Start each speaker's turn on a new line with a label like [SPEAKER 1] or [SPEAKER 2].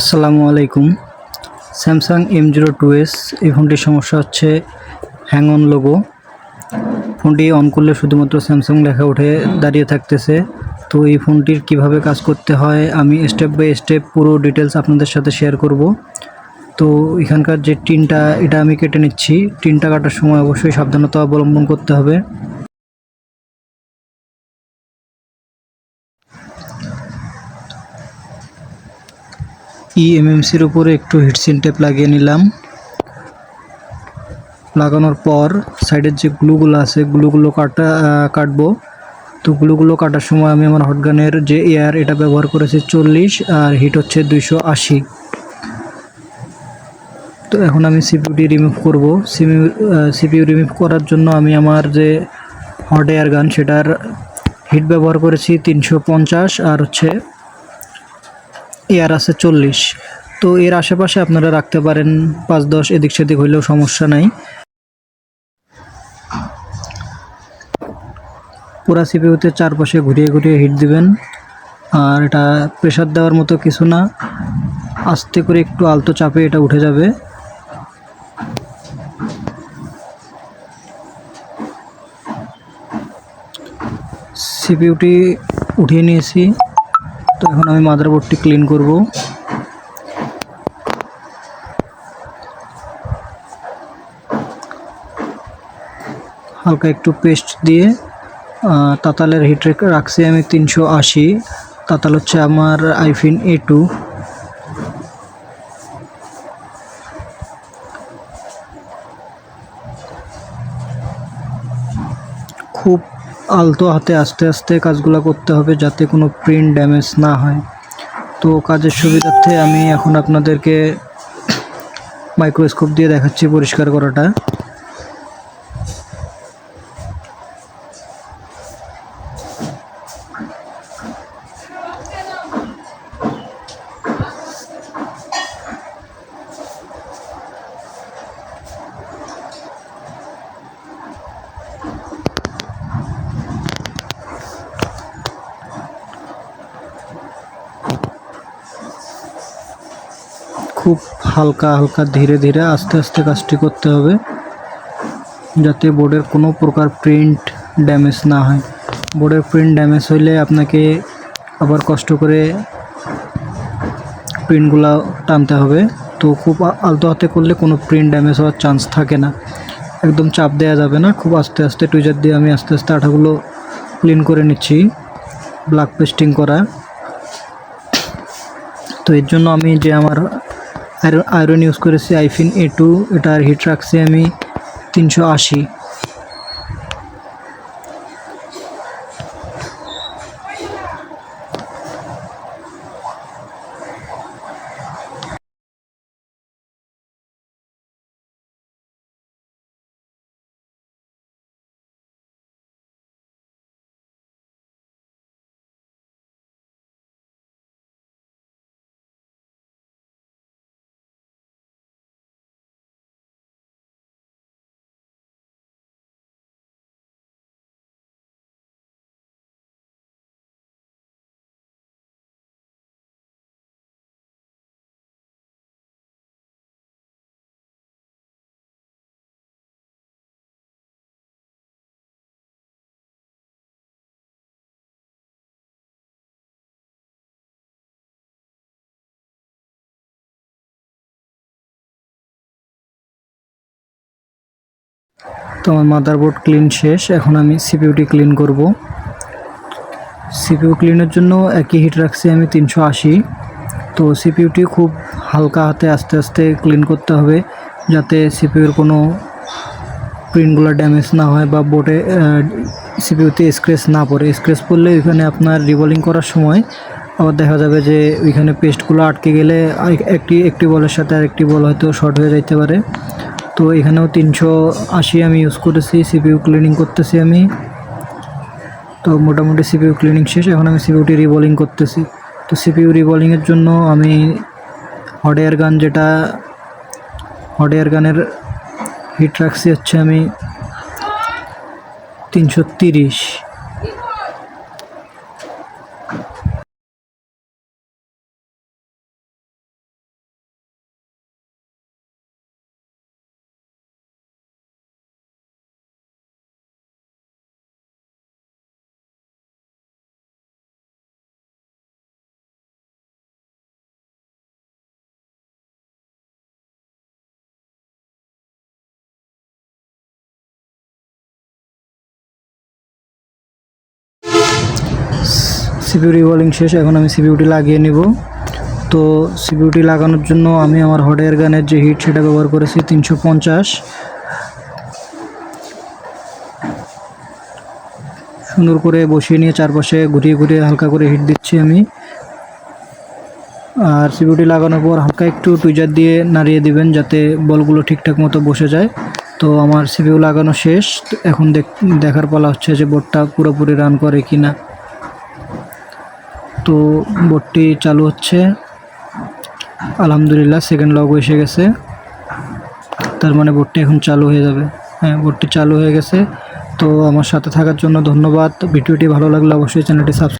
[SPEAKER 1] আসসালামু আলাইকুম। Samsung M zero two S এই ফোনটির সমস্যা হচ্ছে হ্যাং অন লোগো ফোনটি অন করলে শুধুমাত্র স্যামসাং লেখা উঠে দাঁড়িয়ে থাকতেছে। তো এই ফোনটির কীভাবে কাজ করতে হয়, আমি স্টেপ বাই স্টেপ পুরো ডিটেলস আপনাদের সাথে শেয়ার করব। তো এখানকার যে টিনটা, এটা আমি কেটে নিচ্ছি। টিনটা কাটার সময় অবশ্যই সাবধানতা অবলম্বন করতে হবে। ইএমএমসির উপরে একটু হিটসিন টেপ লাগিয়ে নিলাম। লাগানোর পর সাইডের যে গ্লুগুলো আছে গ্লুগুলো কাটা কাটবো। তো গ্লুগুলো কাটার সময় আমি আমার হটগানের যে এয়ার এটা ব্যবহার করেছি চল্লিশ, আর হিট হচ্ছে দুইশো আশি। তো এখন আমি সিপিউটি রিমুভ করব। সিপিউ সিপিইউ রিমুভ করার জন্য আমি আমার যে হট এয়ার গান সেটার হিট ব্যবহার করেছি তিনশো পঞ্চাশ, আর হচ্ছে এয়ার আছে চল্লিশ। তো এর আশেপাশে আপনারা রাখতে পারেন পাঁচ, দশ, এদিক সেদিক হইলেও সমস্যা নাই। পুরা সিপিউতে চারপাশে ঘুরিয়ে ঘুরিয়ে হিট দিবেন। আর এটা প্রেশার দেওয়ার মতো কিছু না। আস্তে করে একটু আলতো চাপে এটা উঠে যাবে। সিপিউটি উঠিয়ে নিয়েছি। তো এখন আমি মাদারবোর্ডটি ক্লিন করব। হালকা একটু পেস্ট দিয়ে তাতালের হিট রাখছি আমি তিনশো আশি। তাতাল হচ্ছে আমার আইফিন এ টু খুব আলতো হাতে আস্তে আস্তে কাজগুলো করতে হবে যাতে কোনো প্রিন্ট ড্যামেজ না হয়। তো কাজের সুবিধার্থে আমি এখন আপনাদেরকে মাইক্রোস্কোপ দিয়ে দেখাচ্ছি পরিষ্কার করাটা। খুব হালকা হালকা ধীরে ধীরে আস্তে আস্তে কাজটি করতে হবে, যাতে বোর্ডের কোনো প্রকার প্রিন্ট ড্যামেজ না হয়। বোর্ডের প্রিন্ট ড্যামেজ হইলে আপনাকে আবার কষ্ট করে প্রিন্টগুলো টানতে হবে। তো খুব আলতো হাতে করলে কোনো প্রিন্ট ড্যামেজ হওয়ার চান্স থাকে না। একদম চাপ দেওয়া যাবে না। খুব আস্তে আস্তে টুইজার দিয়ে আমি আস্তে আস্তে আঠাগুলো ক্লিন করে নিচ্ছি ব্ল্যাক পেস্টিং করা। তো এর জন্য আমি যে আমার আয়রন ইউজ করেছি আইফিন এ টু এটার হিট রাখছি আমি তিনশো আশি। তো আমার মাদারবোর্ড ক্লিন শেষ, এখন আমি সিপিউটি ক্লিন করব। সিপিইউ ক্লিনের জন্য একই হিট রাখছি আমি তিনশো আশি। তো সিপিইউটি খুব হালকা হাতে আস্তে আস্তে ক্লিন করতে হবে, যাতে সিপিইউর কোনো প্রিন্টগুলো ড্যামেজ না হয় বা বোর্ডে সিপিইউতে স্ক্র্যাচ না পড়ে। স্ক্র্যাচ পড়লে ওইখানে আপনার রিভলিং করার সময় আবার দেখা যাবে যে ওইখানে পেস্টগুলো আটকে গেলে একটি একটি বলের সাথে আরেকটি বল হয়তো শর্ট হয়ে যাইতে পারে। তো এখানেও তিনশো আশি আমি ইউজ করেছি সিপিইউ ক্লিনিং করতেছি আমি। তো মোটামুটি সিপিইউ ক্লিনিং শেষ, এখন আমি সিপিইউটি রিবলিং করতেছি। তো সিপিইউ রিবলিংয়ের জন্য আমি হট এয়ার গান যেটা হট এয়ার গানের হিট রাখছি হচ্ছে আমি তিনশো তিরিশ। সিপিউ রিভলিং শেষ, এখন আমি সিপিউটি লাগিয়ে নিব। তো সিপিউটি লাগানোর জন্য আমি আমার হট এয়ার গানের যে হিট সেটা ব্যবহার করেছি তিনশো পঞ্চাশ। সুন্দর করে বসিয়ে নিয়ে চারপাশে ঘুরিয়ে ঘুরিয়ে হালকা করে হিট দিচ্ছি আমি। আর সিকিউরিটি লাগানোর পর হালকা একটু টুইজার দিয়ে নাড়িয়ে দিবেন যাতে বলগুলো ঠিকঠাক মতো বসে যায়। তো আমার সিপিউ লাগানো শেষ। এখন দেখ- দেখার পালা হচ্ছে যে বোর্ডটা পুরোপুরি রান করে কি না তো বোর্ডটি চালু হচ্ছে। আলহামদুলিল্লাহ সেকেন্ড লগ এসে গেছে। তার মানে বোর্ডটি এখন চালু হয়ে যাবে। হ্যাঁ বোর্ডটি চালু হয়ে গেছে। তো আমার সাথে থাকার জন্য ধন্যবাদ। ভিডিওটি ভালো লাগলে অবশ্যই চ্যানেলটি সাবস্ক্রাইব